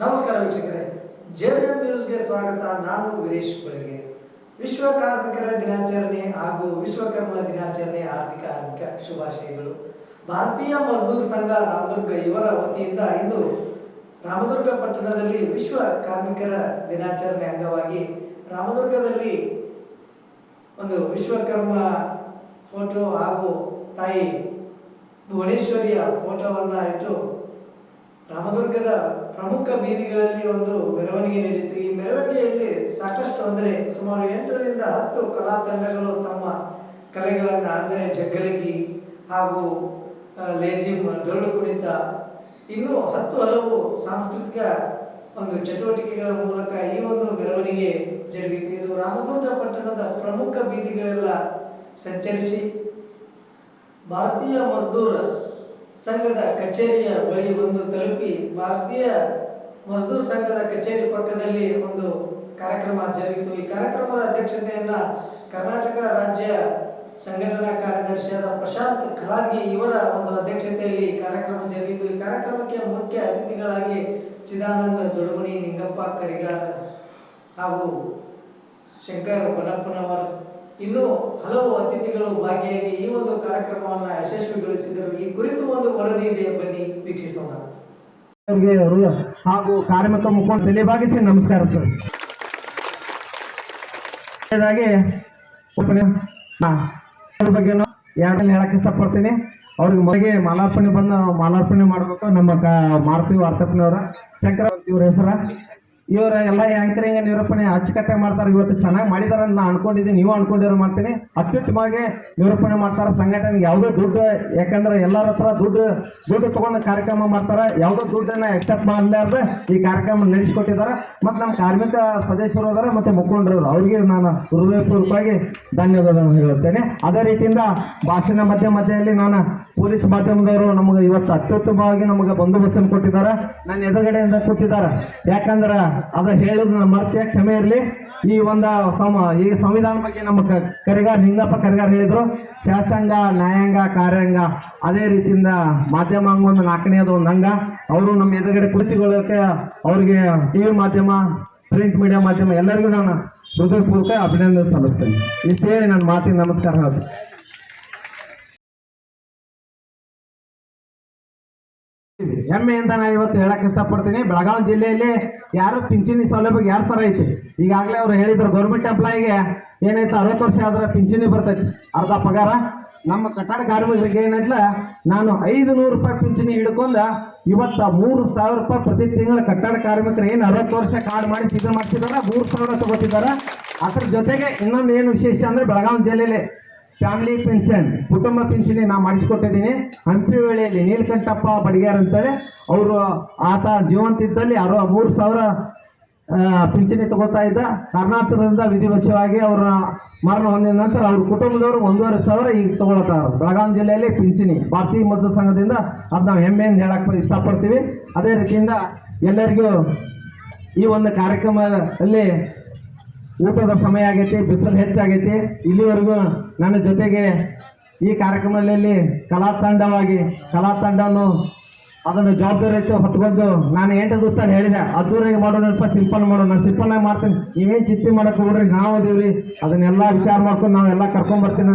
ನಮಸ್ಕಾರ ವೀಕ್ಷಕರೇ ಜೆಎಂ ನ್ಯೂಸ್ಗೆ ಸ್ವಾಗತ. ನಾನು ವೀರೇಶ್ ಬೆಳಗ್ಗೆ ವಿಶ್ವ ಕಾರ್ಮಿಕರ ದಿನಾಚರಣೆ ಹಾಗೂ ವಿಶ್ವಕರ್ಮ ದಿನಾಚರಣೆ ಆರ್ಥಿಕ ಆರ್ಥಿಕ ಶುಭಾಶಯಗಳು. ಭಾರತೀಯ ಮಜ್ದೂರ್ ಸಂಘ ರಾಮದುರ್ಗ ಇವರ ವತಿಯಿಂದ ಇಂದು ರಾಮದುರ್ಗ ಪಟ್ಟಣದಲ್ಲಿ ವಿಶ್ವ ಕಾರ್ಮಿಕರ ದಿನಾಚರಣೆ ಅಂಗವಾಗಿ ರಾಮದುರ್ಗದಲ್ಲಿ ಒಂದು ವಿಶ್ವಕರ್ಮ ಫೋಟೋ ಹಾಗೂ ತಾಯಿ ಭುವನೇಶ್ವರಿಯ ಫೋಟೋವನ್ನು ಇಟ್ಟು ರಾಮದುರ್ಗದ ಪ್ರಮುಖ ಬೀದಿಗಳಲ್ಲಿ ಒಂದು ಮೆರವಣಿಗೆ ನಡೆಯಿತು ಈ ಮೆರವಣಿಗೆಯಲ್ಲಿ ಸಾಕಷ್ಟು ಅಂದರೆ ಸುಮಾರು ಎಂಟರಿಂದ ಹತ್ತು ಕಲಾ ತಂಡಗಳು ತಮ್ಮ ಕಲೆಗಳನ್ನು ಅಂದರೆ ಜಗ್ಗಲಗಿ ಹಾಗೂ ಲೇಜಿ ಡೊಳ್ಳು ಕುಣಿತ, ಇನ್ನೂ ಹತ್ತು ಹಲವು ಸಾಂಸ್ಕೃತಿಕ ಒಂದು ಚಟುವಟಿಕೆಗಳ ಮೂಲಕ ಈ ಒಂದು ಮೆರವಣಿಗೆ ಜರುಗಿತು. ಇದು ರಾಮದುರ್ಗ ಪಟ್ಟಣದ ಪ್ರಮುಖ ಬೀದಿಗಳೆಲ್ಲ ಸಂಚರಿಸಿ ಭಾರತೀಯ ಮಜ್ದೂರ್ ಸಂಘದ ಕಚೇರಿಯ ಬಳಿ ಒಂದು ತಲುಪಿ ಭಾರತೀಯ ಮಜ್ದೂರ್ ಸಂಘದ ಕಚೇರಿ ಪಕ್ಕದಲ್ಲಿ ಒಂದು ಕಾರ್ಯಕ್ರಮ ಜರುಗಿತು. ಈ ಕಾರ್ಯಕ್ರಮದ ಅಧ್ಯಕ್ಷತೆಯನ್ನ ಕರ್ನಾಟಕ ರಾಜ್ಯ ಸಂಘಟನಾ ಕಾರ್ಯದರ್ಶಿಯಾದ ಪ್ರಶಾಂತ್ ಖಲಾರ್ಗಿ ಇವರ ಒಂದು ಅಧ್ಯಕ್ಷತೆಯಲ್ಲಿ ಕಾರ್ಯಕ್ರಮ ಜರುಗಿತು. ಈ ಕಾರ್ಯಕ್ರಮಕ್ಕೆ ಮುಖ್ಯ ಅತಿಥಿಗಳಾಗಿ ಚಿದಾನಂದ ದೊಡಮಣಿ, ನಿಂಗಪ್ಪ ಕರಿಗಾರ್ ಹಾಗೂ ಶಂಕರ್ ಬನಪ್ಪನವರ್ ಇನ್ನೂ ಹಲವು ಅತಿಥಿಗಳು ಭಾಗಿಯಾಗಿ ಈ ಒಂದು ಕಾರ್ಯಕ್ರಮವನ್ನು ಯಶಸ್ವಿಗೊಳಿಸಿದರು. ಈ ಕುರಿತು ಒಂದು ವರದಿ ಇದೆ ಬನ್ನಿ, ವೀಕ್ಷಿಸೋಣ. ಹಾಗೂ ಕಾರ್ಮಿಕ ಮುಖಂಡ ತಲೆಬಾಗಿಸಿ ನಮಸ್ಕಾರ ಸರ್. ಬಗ್ಗೆ ಎರಡಲ್ಲಿ ಹೇಳಕ್ ಇಷ್ಟಪಡ್ತೀನಿ. ಅವ್ರಿಗೆ ಮೊದಲಿಗೆ ಮಾಲಾರ್ಪಣೆ ಬಂದು ಮಾಲಾರ್ಪಣೆ ಮಾಡ್ಬೇಕು ನಮ್ಮ ಮಾರುತಿ ವಾರ್ತಪ್ಪನವರ. ಶಂಕರ, ಇವ್ರ ಹೆಸರ. ಇವರ ಎಲ್ಲ ಆಂಕರಿಂಗ್ ನಿರೂಪಣೆ ಅಚ್ಚುಕಟ್ಟೆ ಮಾಡ್ತಾರೆ? ಇವತ್ತು ಚೆನ್ನಾಗಿ ಮಾಡಿದಾರೆ ಅಂತ ನಾನು ಅನ್ಕೊಂಡಿದ್ದೀನಿ. ನೀವು ಅನ್ಕೊಂಡಿರೋ ಮಾಡ್ತೀನಿ ಅತ್ಯುತ್ತಮವಾಗಿ ನಿರೂಪಣೆ ಮಾಡ್ತಾರೆ. ಸಂಘಟನೆಗೆ ಯಾವುದೋ ದುಡ್ಡು, ಯಾಕಂದ್ರೆ ಎಲ್ಲರ ಹತ್ರ ದುಡ್ಡು ದುಡ್ಡು ತಗೊಂಡು ಕಾರ್ಯಕ್ರಮ ಮಾಡ್ತಾರೆ. ಯಾವುದೋ ದುಡ್ಡನ್ನ ಎಕ್ಸೆಪ್ಟ್ ಮಾಡಲಾರ್ದೆ ಈ ಕಾರ್ಯಕ್ರಮ ನಡೆಸಿಕೊಟ್ಟಿದ್ದಾರೆ ಮತ್ತು ನಮ್ಮ ಕಾರ್ಮಿಕ ಸದಸ್ಯರು ಅದಾರೆ, ಮತ್ತು ಮುಖಂಡರು ಅವರಿಗೆ ನಾನು ಹೃದಯಪೂರ್ವಕವಾಗಿ ಧನ್ಯವಾದಗಳನ್ನು ಹೇಳುತ್ತೇನೆ. ಅದೇ ರೀತಿಯಿಂದ ಭಾಷಣ ಮಧ್ಯ ಮಧ್ಯದಲ್ಲಿ ನಾನು ಪೊಲೀಸ್ ಮಾಧ್ಯಮದವರು ನಮಗೆ ಇವತ್ತು ಅತ್ಯುತ್ತಮವಾಗಿ ನಮಗೆ ಬಂದೋಬಸ್ತನ್ನು ಕೊಟ್ಟಿದ್ದಾರೆ ನನ್ನ ಎದುರುಗಡೆಯಿಂದ ಕೂತಿದ್ದಾರೆ ಯಾಕಂದ್ರೆ ಅದ ಹೇಳುದು ಮರ್ತಿಯ ಕ್ಷಮೆ ಇರಲಿ. ಈ ಒಂದು ಸಮ, ಈ ಸಂವಿಧಾನ ಬಗ್ಗೆ ನಮ್ಮ ಕರಿಗಾರ್ ನಿಂಗಪ್ಪ ಕರಿಗಾರ್ ಹೇಳಿದ್ರು, ಶಾಸಂಗ, ನ್ಯಾಯಾಂಗ, ಕಾರ್ಯಾಂಗ ಅದೇ ರೀತಿಯಿಂದ ಮಾಧ್ಯಮ ಒಂದು ನಾಲ್ಕನೇದು ಒಂದು ಅಂಗ. ಅವರು ನಮ್ಮ ಎದುರುಗಡೆ ಕುಳಿಸಿಕೊಳ್ಳೋಕೆ ಅವ್ರಿಗೆ ಟಿ ವಿ ಮಾಧ್ಯಮ ಪ್ರಿಂಟ್ ಮೀಡಿಯಾ ಮಾಧ್ಯಮ ಎಲ್ಲರಿಗೂ ನಾನು ಹೃದಯಪೂರ್ವಕ ಅಭಿನಂದನೆ ಸಲ್ಲಿಸ್ತೇನೆ. ಇಷ್ಟೇ ನನ್ನ ಮಾತಿಗೆ ನಮಸ್ಕಾರ ಹೇಳ್ತೀನಿ. ಹೆಮ್ಮೆಯಿಂದ ನಾನು ಇವತ್ತು ಹೇಳಕ್ ಇಷ್ಟಪಡ್ತೀನಿ. ಬೆಳಗಾವಿ ಜಿಲ್ಲೆಯಲ್ಲಿ ಯಾರು ಪಿಂಚಣಿ ಸೌಲಭ್ಯ ಯಾರ ತರ ಐತಿ? ಈಗಾಗಲೇ ಅವ್ರು ಹೇಳಿದ್ರು ಗೌರ್ಮೆಂಟ್ ಎಂಪ್ಲಾಯಿಗೆ ಏನೈತೆ ಅರವತ್ತು ವರ್ಷ ಆದ್ರೆ ಪಿಂಚಣಿ ಬರ್ತೈತಿ. ಅರ್ಧ ಪಗಾರ. ನಮ್ಮ ಕಟ್ಟಡ ಕಾರ್ಮಿಕರಿಗೆ ಏನೈತ್ಲ ನಾನು ಐದು ನೂರು ರೂಪಾಯಿ ಪಿಂಚಣಿ ಹಿಡ್ಕೊಂಡ ಇವತ್ತ ಮೂರು ಸಾವಿರ ರೂಪಾಯಿ ಪ್ರತಿ ತಿಂಗಳ ಕಟ್ಟಡ ಕಾರ್ಮಿಕರು ಏನು ಅರವತ್ತು ವರ್ಷ ಕಾರ್ಡ್ ಮಾಡಿ ಸಿದ್ಧ ಮಾಡ್ತಿದ್ದಾರೆ? ಮೂರು ಸಾವಿರ ತಗೋತಿದ್ದಾರೆ? ಅದ್ರ ಜೊತೆಗೆ ಇನ್ನೊಂದು ಏನು ವಿಶೇಷ ಅಂದ್ರೆ ಬೆಳಗಾವಿ ಜಿಲ್ಲೆಯಲ್ಲಿ ಫ್ಯಾಮಿಲಿ ಪೆನ್ಷನ್ ಕುಟುಂಬ ಪಿಂಚಣಿ ನಾ ಮಾಡಿಸ್ಕೊಟ್ಟಿದ್ದೀನಿ. ಅಂತ್ಯ ವೇಳೆಯಲ್ಲಿ ನೀಲಕಂಠಪ್ಪ ಬಡಿಗಾರ್ ಅಂತೇಳಿ ಅವರು ಆತ ಜೀವಂತ ಇದ್ದಲ್ಲಿ ಅರ ಮೂರು ಸಾವಿರ ಪಿಂಚಣಿ ತಗೋತಾ ಇದ್ದ. ಕರ್ನಾಟಕದಿಂದ ವಿಧಿವಶವಾಗಿ ಅವರ ಮರಣ ಹೊಂದಿದ ನಂತರ ಅವ್ರ ಕುಟುಂಬದವರು ಒಂದೂವರೆ ಸಾವಿರ ಈಗ ತಗೊಳ್ತಾರೆ ಬೆಳಗಾವಿ ಜಿಲ್ಲೆಯಲ್ಲಿ ಪಿಂಚಣಿ ಭಾರತೀಯ ಮದ್ದು ಸಂಘದಿಂದ ಅದು ನಾವು ಹೆಮ್ಮೆಯಿಂದ ಹೇಳಕ್ ಇಷ್ಟಪಡ್ತೀವಿ. ಅದೇ ರೀತಿಯಿಂದ ಎಲ್ಲರಿಗೂ ಈ ಒಂದು ಕಾರ್ಯಕ್ರಮದಲ್ಲಿ ಊಟದ ಸಮಯ ಆಗೈತಿ, ಬಿಸಿಲು ಹೆಚ್ಚಾಗೈತಿ. ಇಲ್ಲಿವರೆಗೂ ನನ್ನ ಜೊತೆಗೆ ಈ ಕಾರ್ಯಕ್ರಮದಲ್ಲಿ ಕಲಾ ತಂಡವಾಗಿ, ಕಲಾ ತಂಡನು ಅದನ್ನು ಜವಾಬ್ದಾರಿ ಹೊತ್ಕೊಂಡು ನಾನು ಎಂಟು ದಿವಸ ಹೇಳಿದೆ ಅದ್ದೂರಿಗೆ ಮಾಡೋಣಪ್ಪ ಸಿಂಪಲ್ ಮಾಡೋಣ ನಾನು ಸಿಂಪಲ್ ಆಗಿ ಮಾಡ್ತೀನಿ. ನೀವೇನು ಚಿಂತೆ ಮಾಡಕ್ಕೆ ಹೋಗ್ರಿ ನಾವು ಅದೀವಿ ಅದನ್ನೆಲ್ಲ ವಿಚಾರ ಮಾಡ್ಕೊಂಡು ನಾವೆಲ್ಲ ಕರ್ಕೊಂಡ್ಬರ್ತೀನಿ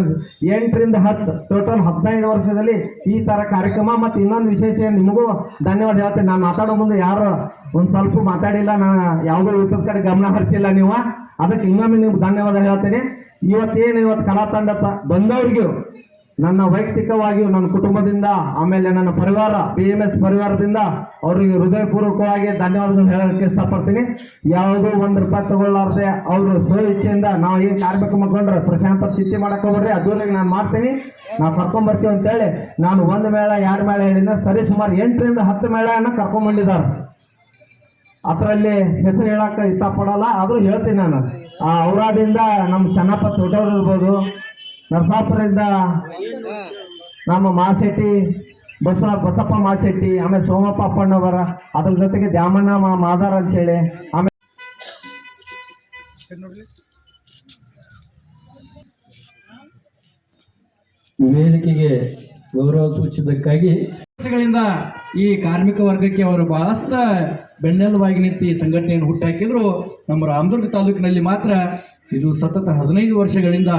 ಎಂಟರಿಂದ ಹತ್ತು ಟೋಟಲ್ ಹದಿನೈದು ವರ್ಷದಲ್ಲಿ ಈ ಥರ ಕಾರ್ಯಕ್ರಮ ಮತ್ತು ಇನ್ನೊಂದು ವಿಶೇಷ ನಿಮಗೂ ಧನ್ಯವಾದ ಹೇಳ್ತೀನಿ. ನಾನು ಮಾತಾಡೋ ಮುಂದೆ ಯಾರು ಒಂದು ಸ್ವಲ್ಪ ಮಾತಾಡಿಲ್ಲ ನಾನು ಯಾವುದೋ ಯೂಟ್ಯೂಬ್ ಕಡೆ ಗಮನ ಹರಿಸಿಲ್ಲ ನೀವು. ಅದಕ್ಕೆ ಇನ್ನೊಮ್ಮೆ ನಿಮ್ಗೆ ಧನ್ಯವಾದ ಹೇಳ್ತೀನಿ. ಇವತ್ತೇನು ಇವತ್ತು ಕಲಾ ತಂಡ ಬಂದವರಿಗೂ, ನನ್ನ ವೈಯಕ್ತಿಕವಾಗಿಯೂ, ನನ್ನ ಕುಟುಂಬದಿಂದ, ಆಮೇಲೆ ನನ್ನ ಪರಿವಾರ ಬಿ ಎಂ ಎಸ್ ಪರಿವಾರದಿಂದ ಅವರಿಗೆ ಹೃದಯಪೂರ್ವಕವಾಗಿ ಧನ್ಯವಾದಗಳು ಹೇಳೋಕ್ಕೆ ಇಷ್ಟಪಡ್ತೀನಿ. ಯಾವುದೋ ಒಂದು ರೂಪಾಯಿ ತಗೊಳ್ಳಾರ್ದೆ ಅವರು ಸ್ವ ಇಚ್ಛೆಯಿಂದ ನಾವು ಏನು ಕಾರ್ಮಿಕ ಮಾಡ್ಕೊಂಡ್ರೆ ಪ್ರಶಾಂತ ಚಿಂತೆ ಮಾಡಕ್ಕೆ ಹೋಗ್ರಿ ಅದೂರಿಗೆ ನಾನು ಮಾಡ್ತೀನಿ. ನಾವು ಕರ್ಕೊಂಬರ್ತೀವಿ ಅಂತೇಳಿ ನಾನು ಒಂದು ಮೇಳ, ಎರಡು ಮೇಳ ಹೇಳಿದ್ದೆ ಸರಿ ಸುಮಾರು ಎಂಟರಿಂದ ಹತ್ತು ಮೇಳವನ್ನು ಕರ್ಕೊಂಬಂದಿದ್ದಾರೆ ಅದರಲ್ಲಿ ಹೆಸರು ಹೇಳಕ್ಕೆ ಇಷ್ಟಪಡಲ್ಲ ಆದರೂ ಹೇಳ್ತೀನಿ ನಾನು. ಆ ಔರಾದಿಂದ ನಮ್ಮ ಚೆನ್ನಪ್ಪ ತೋಟವ್ರು ಇರ್ಬೋದು ನರಸಾಪುರದಿಂದ ನಮ್ಮ ಮಾಶೆಟ್ಟಿ ಬಸವ ಬಸಪ್ಪ ಮಾಶೆಟ್ಟಿ ಆಮೇಲೆ ಸೋಮಪ್ಪ ಅಪ್ಪಣ್ಣವರ ಅದ್ರ ಜೊತೆಗೆ ದ್ಯಾಮಣ್ಣ ಮಾ ಅಂತ ಅಂತೇಳಿ ಆಮೇಲೆ ವೇದಿಕೆಗೆ ಗೌರವ ಸೂಚಿಸಿದ್ದಕ್ಕಾಗಿ ವರ್ಷಗಳಿಂದ ಈ ಕಾರ್ಮಿಕ ವರ್ಗಕ್ಕೆ ಅವರು ಬಹಳಷ್ಟು ಬೆನ್ನೆಲುಬಾಗಿ ನಿಂತು ಈ ಸಂಘಟನೆಯನ್ನು ಹುಟ್ಟಾಕಿದ್ರು. ನಮ್ಮ ರಾಮದುರ್ಗ ತಾಲೂಕಿನಲ್ಲಿ ಮಾತ್ರ ಇದು ಸತತ ಹದಿನೈದು ವರ್ಷಗಳಿಂದ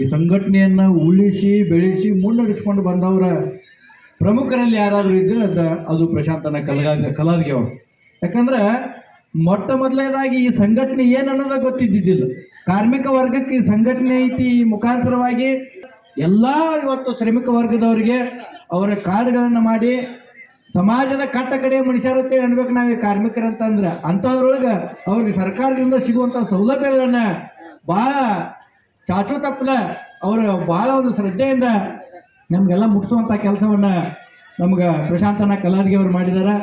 ಈ ಸಂಘಟನೆಯನ್ನು ಉಳಿಸಿ, ಬೆಳೆಸಿ ಮುನ್ನಡೆಸ್ಕೊಂಡು ಬಂದವರ ಪ್ರಮುಖರಲ್ಲಿ ಯಾರಾದರೂ ಇದ್ದರೆ ಅದು ಅದು ಪ್ರಶಾಂತನ ಕಲಗ ಕಲಾರ್ಗೆ ಅವರು. ಯಾಕಂದ್ರೆ ಮೊಟ್ಟ ಮೊದಲನೇದಾಗಿ ಈ ಸಂಘಟನೆ ಏನು ಅನ್ನೋದ ಗೊತ್ತಿದ್ದಿದ್ದಿಲ್ಲ. ಕಾರ್ಮಿಕ ವರ್ಗಕ್ಕೆ ಈ ಸಂಘಟನೆ ಐತಿ ಈ ಮುಖಾಂತರವಾಗಿ ಎಲ್ಲ ಇವತ್ತು ಶ್ರಮಿಕ ವರ್ಗದವರಿಗೆ ಅವರ ಕಾರ್ಡ್ಗಳನ್ನು ಮಾಡಿ ಸಮಾಜದ ಕಟ್ಟ ಕಡೆ ಮನುಷ್ಯರತ್ತೆ ಅನ್ಬೇಕು ನಾವು ಕಾರ್ಮಿಕರಂತಂದ್ರೆ. ಅಂಥದ್ರೊಳಗೆ ಅವ್ರಿಗೆ ಸರ್ಕಾರದಿಂದ ಸಿಗುವಂಥ ಸೌಲಭ್ಯಗಳನ್ನು ಭಾಳ ಚಾಚು ತಪ್ಪದ. ಅವರು ಭಾಳ ಒಂದು ಶ್ರದ್ಧೆಯಿಂದ ನಮಗೆಲ್ಲ ಮುಟ್ಟಿಸುವಂಥ ಕೆಲಸವನ್ನು ನಮ್ಗೆ ಪ್ರಶಾಂತನ ಕಲಾರ್ಗಿ ಅವರು ಮಾಡಿದ್ದಾರೆ